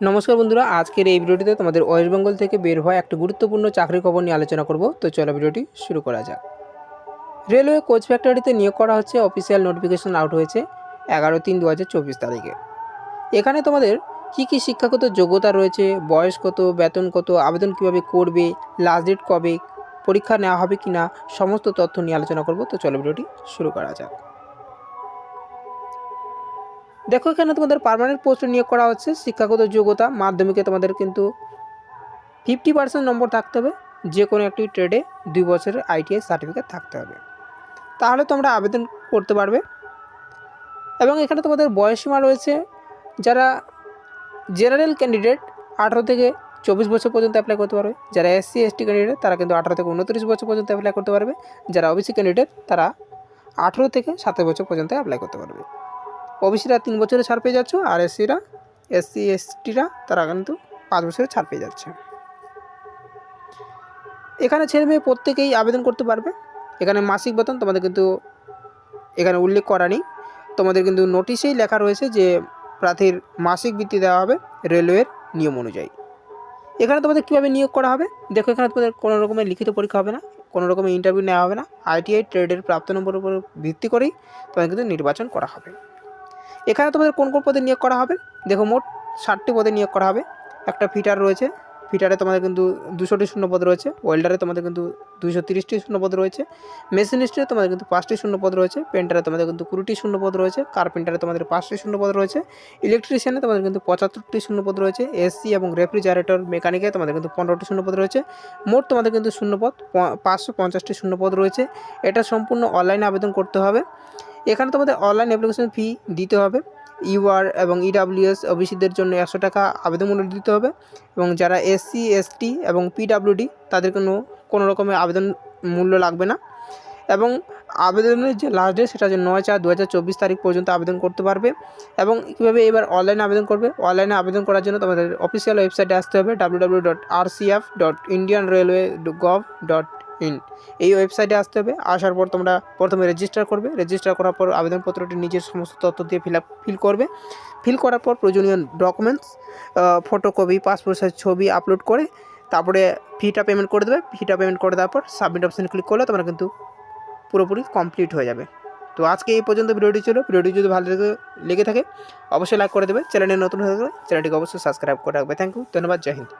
নমস্কার বন্ধুরা, আজকের এই ভিডিওটিতে তোমাদের ওয়েস্ট বেঙ্গল থেকে বের হওয়া একটা গুরুত্বপূর্ণ চাকরির খবর নিয়ে আলোচনা করব। তো চলো ভিডিওটি শুরু করা যাক। রেলওয়ে কোচ ফ্যাক্টরিতে নিয়োগ করা হচ্ছে অফিসিয়াল নোটিফিকেশন আউট হয়েছে এগারো তিন দু তারিখে। এখানে তোমাদের কী কী শিক্ষাগত যোগ্যতা রয়েছে, বয়স কত, বেতন কত, আবেদন কীভাবে করবে লাস্ট ডেট কবে, পরীক্ষা নেওয়া হবে কি না সমস্ত তথ্য নিয়ে আলোচনা করব। তো চলো ভিডিওটি শুরু করা যাক। দেখো, এখানে তোমাদের পার্মানেন্ট পোস্টে নিয়োগ করা হচ্ছে। শিক্ষাগত যোগ্যতা, মাধ্যমিকে তোমাদের কিন্তু ফিফটি পার্সেন্ট নম্বর থাকতে হবে। যে কোনো একটি ট্রেডে দুই বছরের আইটিআই সার্টিফিকেট থাকতে হবে। তাহলে তোমরা আবেদন করতে পারবে। এবং এখানে তোমাদের বয়সীমা রয়েছে। যারা জেনারেল ক্যান্ডিডেট আঠারো থেকে চব্বিশ বছর পর্যন্ত অ্যাপ্লাই করতে পারবে। যারা এসসি এসটি ক্যান্ডিডেট তারা কিন্তু আঠারো থেকে উনত্রিশ বছর পর্যন্ত অ্যাপ্লাই করতে পারবে। যারা ওবিসি ক্যান্ডিডেট তারা আঠেরো থেকে সাতাশ বছর পর্যন্ত অ্যাপ্লাই করতে পারবে। ওবিসিরা তিন বছরে ছাড় পেয়ে যাচ্ছে, আর এসসিরা এসসি এসটিরা তারা কিন্তু পাঁচ বছরে ছাড় পেয়ে যাচ্ছে। এখানে ছেলে মেয়ে প্রত্যেকেই আবেদন করতে পারবে। এখানে মাসিক বেতন তোমাদের কিন্তু এখানে উল্লেখ করা নেই। তোমাদের কিন্তু নোটিশেই লেখা রয়েছে যে প্রার্থীর মাসিক বৃত্তি দেওয়া হবে রেলওয়ের নিয়ম অনুযায়ী। এখানে তোমাদের কীভাবে নিয়োগ করা হবে? দেখো, এখানে তোমাদের কোনো রকমের লিখিত পরীক্ষা হবে না, কোনো রকমের ইন্টারভিউ নেওয়া হবে না। আইটিআই ট্রেডের প্রাপ্ত নম্বরের উপর ভিত্তি করেই তোমাদের কিন্তু নির্বাচন করা হবে। এখানে তোমাদের কোন কোন পদে নিয়োগ করা হবে? দেখো মোট ষাটটি পদে নিয়োগ করা হবে। একটা ফিটার রয়েছে। ফিটারে তোমাদের কিন্তু দুশোটি শূন্যপদ রয়েছে। ওয়েল্ডারে তোমাদের কিন্তু দুশো তিরিশটি শূন্যপদ রয়েছে। মেশিনিস্টে তোমাদের কিন্তু পাঁচটি শূন্যপদ রয়েছে। পেন্টারে তোমাদের কিন্তু কুড়িটি শূন্যপদ রয়েছে। কার্পেন্টারে তোমাদের পাঁচটি শূন্যপদ রয়েছে। ইলেকট্রিশিয়ানে তোমাদের কিন্তু পঁচাত্তরটি শূন্যপদ রয়েছে। এসি এবং রেফ্রিজারেটর মেকানিকে তোমাদের কিন্তু পনেরোটি শূন্যপদ রয়েছে। মোট তোমাদের কিন্তু শূন্যপদ পাঁচশো পঞ্চাশটি শূন্যপদ রয়েছে। এটা সম্পূর্ণ অনলাইনে আবেদন করতে হবে। এখানে তোমাদের অনলাইন অ্যাপ্লিকেশন ফি দিতে হবে। ইউআর এবং ইডাব্লিউএস ওবিসিদের জন্য একশো টাকা আবেদন মূল্য দিতে হবে এবং যারা এসসি এসটি এবং পিডাব্লিউডি তাদের কোনো কোনো রকমের আবেদন মূল্য লাগবে না। এবং আবেদনের যে লাস্ট ডেট সেটা হচ্ছে নয় চার দু তারিখ পর্যন্ত আবেদন করতে পারবে এবং কীভাবে এবার অনলাইনে আবেদন করবে? অনলাইনে আবেদন করার জন্য তোমাদের অফিসিয়াল ওয়েবসাইটে আসতে হবে ডাব্লিউ ডাব্লিউ ডট ইন, এই ওয়েবসাইটে আসতে হবে। আসার পর তোমরা প্রথমে রেজিস্টার করবে। রেজিস্টার করার পর আবেদনপত্রটি নিজের সমস্ত তথ্য দিয়ে ফিল ফিল করবে। ফিল করার পর প্রয়োজনীয় ডকুমেন্টস ফটোকপি পাসপোর্ট সাইজ ছবি আপলোড করে তারপরে ফিটা পেমেন্ট করে দেবে। ফিটা পেমেন্ট করে দেওয়ার পর সাবমিট অপশান ক্লিক করলে তোমরা কিন্তু পুরোপুরি কমপ্লিট হয়ে যাবে। তো আজকে এই পর্যন্ত ভিডিওটি ছিল। ভিডিওটি যদি ভালো লেগে লেগে থাকে, অবশ্যই লাইক করে দেবে। চ্যানেলে নতুন হয়ে গেলে চ্যানেলটিকে অবশ্যই সাবস্ক্রাইব করে রাখবে। থ্যাংক ইউ ধন্যবাদ, জয় হিন্দ।